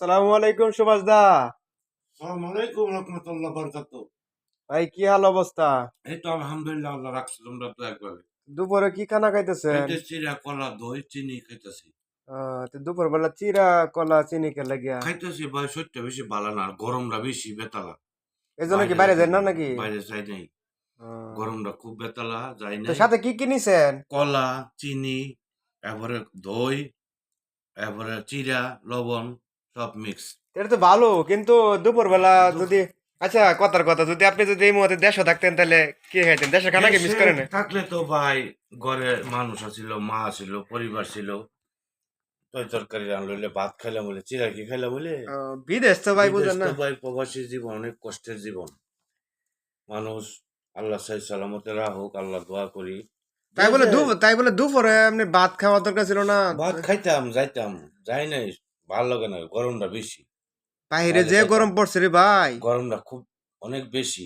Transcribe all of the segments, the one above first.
সালামু আলাইকুম সুভাষ দা। সালাম আলাইকুম রহমতুল্লাহ বরকাত ভাই কি হাল অবস্থা? এই তো আলহামদুলিল্লাহ আল্লাহ রাখছে তোমরা তো একভাবে দুপুরে কি খানা খাইতেছেন? খাইতে চিরা কলা দই চিনি খাইতেছি। দুপুর বেলা চিরা কলা চিনি কে লাগিয়া? খাইতেছি ভাই শরীরটা বেশি ভালো না গরমটা বেশি বেতালা। এই জন্য কি বাইরে যায় না নাকি? বাইরে যাই নাই। গরমটা খুব বেতালা যাই সাথে কি কি নিছেন কলা চিনি এরপরে দই এরপরে চিরা লবণ। সব মিক্স এটা তো ভালো কিন্তু দুপুর বেলা যদি আচ্ছা কথার কথা যদি আপনি যদি এই মুহূর্তে দেশে থাকতেন তাহলে কি খাইতেন? দেশের খানা কি মিস করেন? থাকলে তো ভাই ঘরে মানুষ আছিল মা ছিল পরিবার ছিল। তৈ তরকারি রান্নলে ভাত খাইলাম বলে চিরা কি খাইলাম বলে? বিদেশ তো ভাই বুঝেন না। ভাই প্রবাসী জীবন অনেক কষ্টের জীবন। মানুষ আল্লাহ সাই সালামতে হোক আল্লাহ দোয়া করি। তাই বলে দু তাই বলে দুপুরে আপনি ভাত খাওয়া দরকার ছিল না। ভাত খাইতাম যাইতাম যাই নাই। ভালো লাগে না গরমটা বেশি। বাইরে যে গরম পড়ছে রে ভাই। গরমটা খুব অনেক বেশি।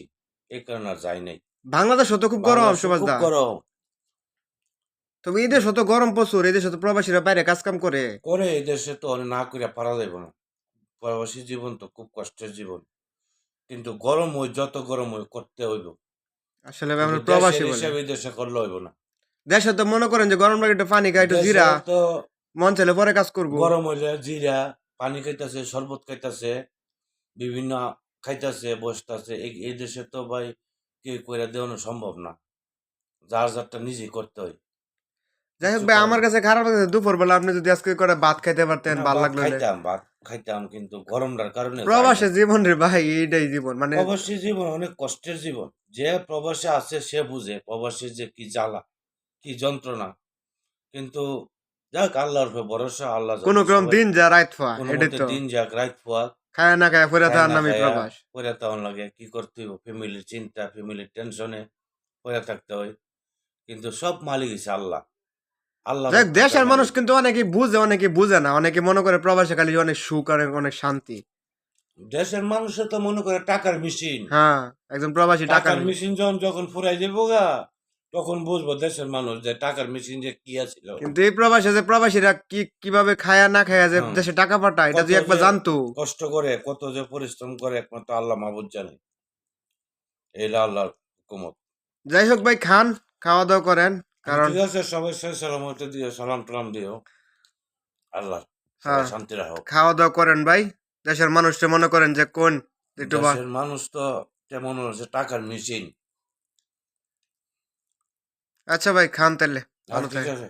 এই কারণে আর যাই নাই। বাংলাদেশ তো খুব গরম সুভাষ দা গরম। তবে এই দেশে তো গরম প্রচুর এই দেশে তো প্রবাসীরা বাইরে কাজ কাম করে। করে এই দেশে তো অনেক না করে পারা যাইব না। প্রবাসী জীবন তো খুব কষ্টের জীবন। কিন্তু গরম হই যত গরম হই করতে হইব। আসলে আমরা প্রবাসী বলে। হিসাবে দেশে করলে হইব না। দেশে তো মনে করেন যে গরম লাগে একটু পানি খাই একটু জিরা। তো মন চাইলে পরে কাজ করব। গরম হইলে জিরা পানি খাইতেছে শরবত খাইতেছে বিভিন্ন খাইতেছে বসতেছে। এই দেশে তো ভাই কে কইরা দেওয়ানো সম্ভব না। যার যারটা নিজে করতে হয়। যাই হোক ভাই আমার কাছে খারাপ লাগছে দুপুর বেলা আপনি যদি আজকে করে ভাত খাইতে পারতেন ভালো লাগল খাইতাম ভাত খাইতাম কিন্তু গরমটার কারণে প্রবাসী। জীবন রে ভাই এইটাই জীবন। মানে প্রবাসী জীবন অনেক কষ্টের জীবন। যে প্রবাসে আছে সে বুঝে প্রবাসী যে কি জ্বালা কি যন্ত্রণা। কিন্তু যাক আল্লাহর উপর ভরসা আল্লাহ কোন ক্রম দিন যা মতে তো। দিন যাক রাত ফুয়াক খায় না খায় তার না নামই খায়া প্রবাস। পরে তখন লাগে কি করতে হইব? ফ্যামিলির চিন্তা ফ্যামিলির টেনশনে পরে থাকতে হয়। কিন্তু সব মালিক আল্লাহ। আল্লাহ যাই দেশের মানুষ কিন্তু অনেকে বুঝে অনেকে বুঝে না। অনেকে মনে করে প্রবাসে খালি অনেক সুখ আর অনেক শান্তি। দেশের মানুষের তো মনে করে টাকার মেশিন হ্যাঁ একজন প্রবাসী টাকার মেশিন যখন যখন ফুরাই যাব গা তখন বুঝব দেশের মানুষ যে টাকার মেশিন যে কি আছিল। কিন্তু এই প্রবাসে যে প্রবাসীরা কি কীভাবে খায়া না খায়া যে দেশে টাকা পাঠায় এটা যদি একবার জানতো। কষ্ট করে কত যে পরিশ্রম করে একমাত্র আল্লাহ মাহবুদ জানে। এইলা আল্লাহর হুকুমত। যাই হোক ভাই খান খাওয়া দাওয়া করেন কারণ ঠিক আছে সবাই সই সালামতে দিও সালাম টালাম দিও। আল্লাহ হ্যাঁ। শান্তি রাখো খাওয়া দাওয়া করেন ভাই। দেশের মানুষটা মনে করেন যে কোন দেশের মানুষ তো তেমন হচ্ছে টাকার মেশিন আচ্ছা ভাই খান তাহলে। ভালো ঠিক থাকে আছে।